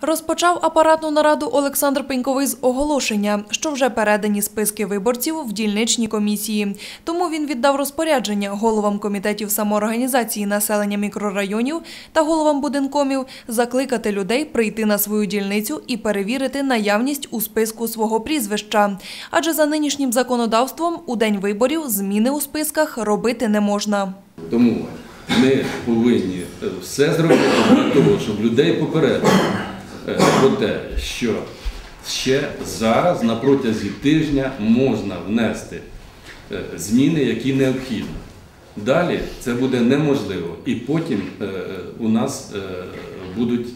Розпочав апаратну нараду Олександр Пеньковий з оголошення, що вже передані списки виборців в дільничні комісії. Тому він віддав розпорядження головам комітетів самоорганізації населення мікрорайонів та головам будинкомів закликати людей прийти на свою дільницю і перевірити наявність у списку свого прізвища. Адже за нинішнім законодавством у день виборів зміни у списках робити не можна. Тому ми повинні все зробити для того, щоб людей попередити про те, що ще зараз на протязі тижня можна внести е, зміни, які необхідні. Далі це буде неможливо, і потім е, у нас е, будуть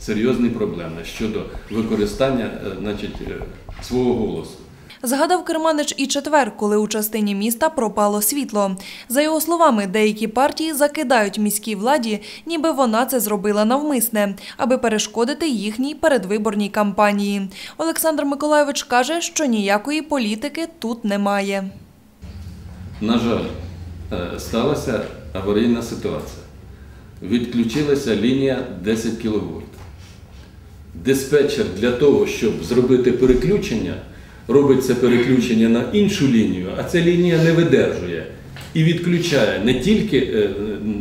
серйозні проблеми щодо використання значить, свого голосу. Згадав керманич і четвер, коли у частині міста пропало світло. За його словами, деякі партії закидають міській владі, ніби вона це зробила навмисне, аби перешкодити їхній передвиборній кампанії. Олександр Миколайович каже, що ніякої політики тут немає. На жаль, е, сталася аварійна ситуація. Відключилася лінія 10 кВт. Диспетчер для того, щоб зробити переключення, робить це переключення на іншу лінію, а ця лінія не видержує і відключає не тільки, е,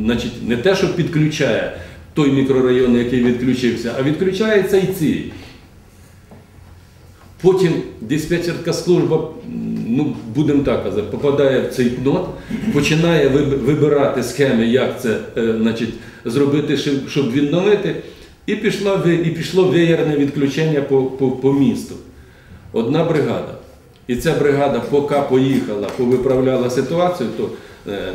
значить, не те, що підключає той мікрорайон, який відключився, а відключається і цей. Потім диспетчерська служба, ну будемо так казати, попадає в цей кнот, починає вибирати схеми, як це е, значить, зробити, щоб- відновити, і пішло, і пішло веєрне відключення по, по, по місту. Одна бригада. І ця бригада, поки поїхала, повиправляла ситуацію, то е, е,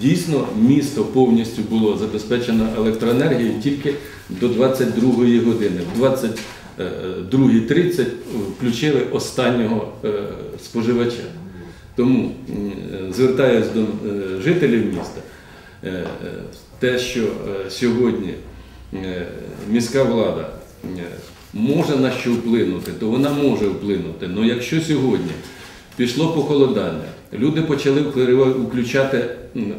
дійсно місто повністю було забезпечено електроенергією тільки до 22-ї години. В 22.30 включили останнього е, споживача. Тому е, звертаюся до е, жителів міста, е, е, те, що е, сьогодні е, міська влада е, може на що вплинути, то вона може вплинути. Але якщо сьогодні пішло похолодання, люди почали включати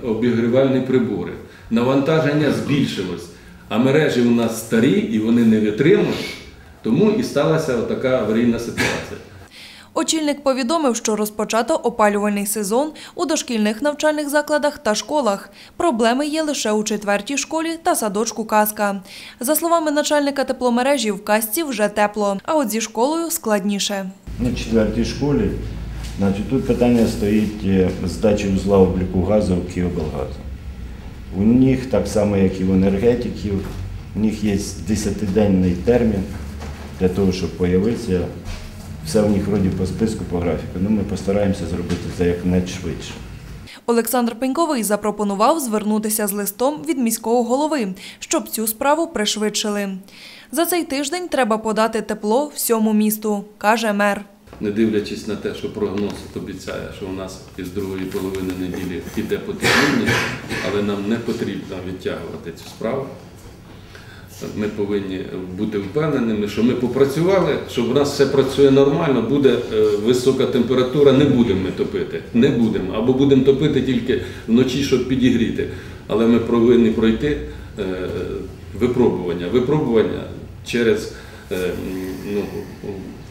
обігрівальні прибори, навантаження збільшилось, а мережі у нас старі і вони не витримують, тому і сталася така аварійна ситуація. Очільник повідомив, що розпочато опалювальний сезон у дошкільних навчальних закладах та школах. Проблеми є лише у четвертій школі та садочку Казка. За словами начальника тепломережі, в казці вже тепло, а от зі школою складніше. На четвертій школі, значить, тут питання стоїть е, здачі узла обліку газу в Київбелгазу. У них, так само як і в енергетиків, у них є 10-денний термін для того, щоб з'явитися. Все в них вроді по списку, по графіку. Ну, ми постараємося зробити це якнайшвидше. Олександр Пеньковий запропонував звернутися з листом від міського голови, щоб цю справу пришвидшили. За цей тиждень треба подати тепло всьому місту, каже мер. не дивлячись на те, що прогноз обіцяє, що у нас із другої половини неділі йде потепління, але нам не потрібно відтягувати цю справу. Ми повинні бути впевненими, що ми попрацювали, що в нас все працює нормально, буде е, висока температура, не будемо ми топити. Не будемо. Або будемо топити тільки вночі, щоб підігріти. Але ми повинні пройти е, випробування. Випробування через е, ну,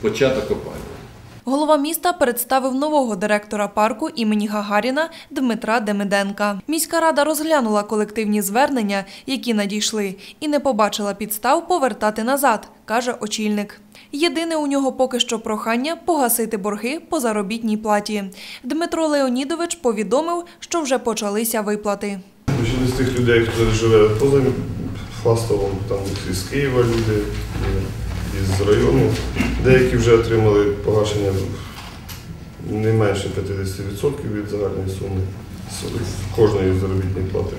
початок опалювання. Голова міста представив нового директора парку імені Гагаріна Дмитра Демиденка. Міська рада розглянула колективні звернення, які надійшли, і не побачила підстав повертати назад, каже очільник. Єдине у нього поки що прохання погасити борги по заробітній платі. Дмитро Леонідович повідомив, що вже почалися виплати. Почали з тих людей, хто живе поза Фастовом, там із Києва люди, із району. Деякі вже отримали погашення не менше 50% від загальної суми кожної заробітної плати.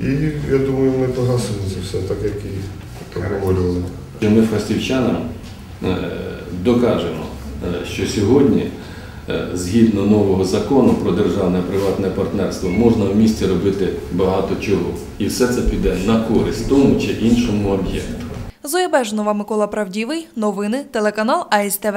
І я думаю, ми погасимо це все, так як і обговорювали. Ми фастівчанам е, докажемо, е, що сьогодні, е, згідно нового закону про державне приватне партнерство, можна в місті робити багато чого. І все це піде на користь тому чи іншому об'єкту. Зоя Бежнова, Микола Правдівий. Новини. Телеканал АСТВ.